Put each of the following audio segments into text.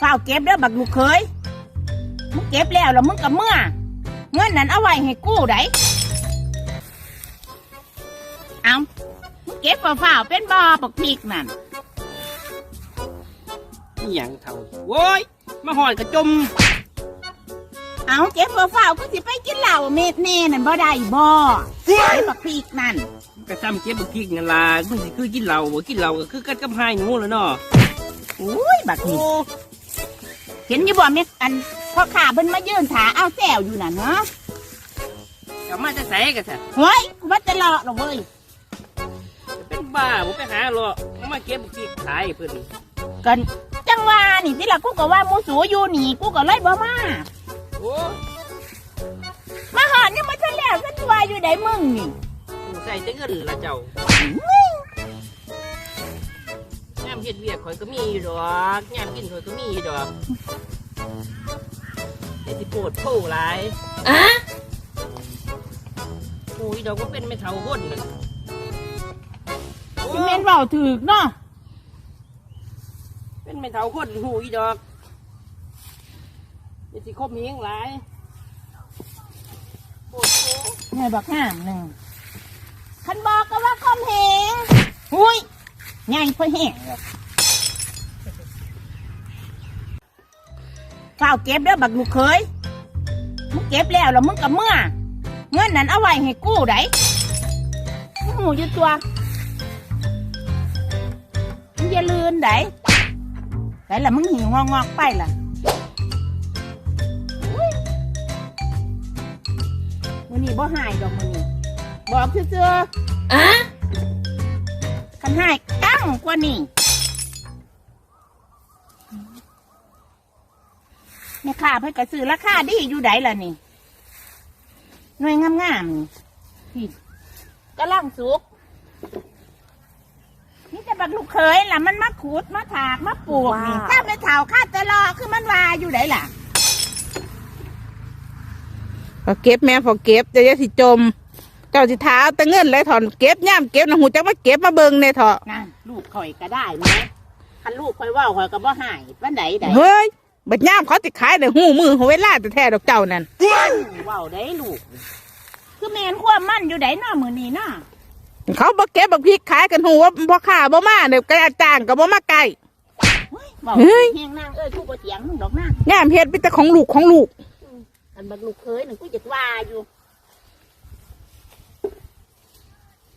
ฝ้าวเก็บเด้อบักลูกเคยมึงเก็บแล้วแล้วมึงกับเมื่อ เงินนั้นเอาไว้ให้กู้ไดเอามึงเก็บฝ้าวๆเป็นบ่อบักพริกนั่น นี่หยังเท่าโว้ยมาหอยกระจมเอาเก็บฝ้าวๆก็สิไปกินเหล้าเม็ดแน่นั่นบ่ได้บ่เก็บบักพริกนั่น กระซ้ำเก็บบักพริกนั่นล่ะมันสิคือกินเหล้าบ่กินเหล้าก็คือกันกับหายหนูแล้วเนาะ อุ้ยบักโอ้นี่ เห็นอยู่บ่แม่อันพ่อข้าเพิ่นมายืนถาเอาแซวอยู่น่ะเนาะกลับมาจะใส่กันซะเฮ้ยกูว่าจะเลาะหรอกเว้ยจะเป็นบ้าบ่ไปหาหรอกเอามาเก็บบักพริกขายให้เพิ่นกันจังว่านี่ที่ละกูก็ว่าหมูสูอยู่นี่กูก็เลยบ่มาโอ้มาหอดนี่มาทะแล้วฉันตัวอยู่ไหนมึงนี่กูใส่แต่เงินละเจ้าย่ามเฮ็ดเวียกข่อยก็มีอยู่ดอกย่ามกินข่อยก็มีอยู่ดอกแต่สิโปวดโผหลายอะโอ้ยดอกก็เป็นไม่เท่าคนนั่นโอ้สิเมนเบาถือกเนาะเป็นไม่เท่าคนหูอีดอกอย่าสิคบเมียงหลายโอ้โหไงบักห้ามหนึ่งคันบอกก็ว่าคอมเหงหุ้ย ไงเพื่อแห้งเฝ้าเก็บเด้อบักลูกเคยมึงเก็บแล้วแล้วมึงกับเมื่อ เงินนั้นเอาไว้ให้กู้ไดมึงหูอยู่ตัวมึงอย่าลืนได้ไดละมึงหิวงอกๆไปล่ะมือนี้บ่หายดอกมือนี้บอกเชื่อๆอะ คันหายกั้งกว่านี่แม่ค้าเพิ่นก็ซื้อราคาดีอยู่ไดล่ะนี่หน่วยงามๆนี่พี่กำลังสุกนี่จะบักลูกเขยล่ะมันมาขูดมาถากมาปลูกนี่ว้าวถ้าไม่เท่าข้าจะรอคือมันวาอยู่ไดล่ะพอเก็บแม่พอเก็บจะจะสิจมเจ้าสิท้าเอาแต่เงินเลยถอนเก็บย่ามเก็บนะหูจักมาเก็บมาเบิ่งในเถอะนั่นลูกข่อยก็ได้ไหมคันลูกข่อยเว่าข่อยก็บ่หายวันไหนไดเฮ้ยบัดย่ามเขาติขายแต่หูมือหัวเวลาแต่แท้ดอกเจ้านั่นเว้าได้ลูก คือแมนความมั่นอยู่ไดน้อมือนี้น้อเขาบ่เก็บบักพริกขายกันหูว่าพ่อค้าบ่มาเดี๋ยวกระจ้างก็บ่มาไกลเว้าเฮ้ยแหงนางเอ้ยกูบ่เถียงมึงดอกนางย่ามเฮ็ดเป็นแต่ของลูกของลูก อันบักลูกเคยหนึ่งกูจะว่าอยู่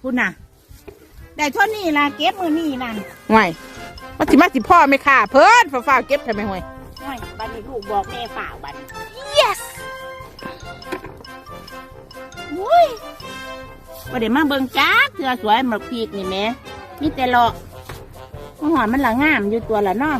พูดน่ะ ได้เท่านี้ล่ะเก็บมือนี่นั่นไว้มาสิมาสิพ่อไม่ค่าเพิ่นฟ้าวๆเก็บทำไมห่วยน้อยบัดนี้ลูกบอกแม่ฝ่าวบัดนี้ yes อุ้ยบ่ได้มาเบิ่งจ้าเสือสวยหมกพีกนี่แหม่มีแต่เลาะมันหอนมันละงามอยู่ตัวละเนาะ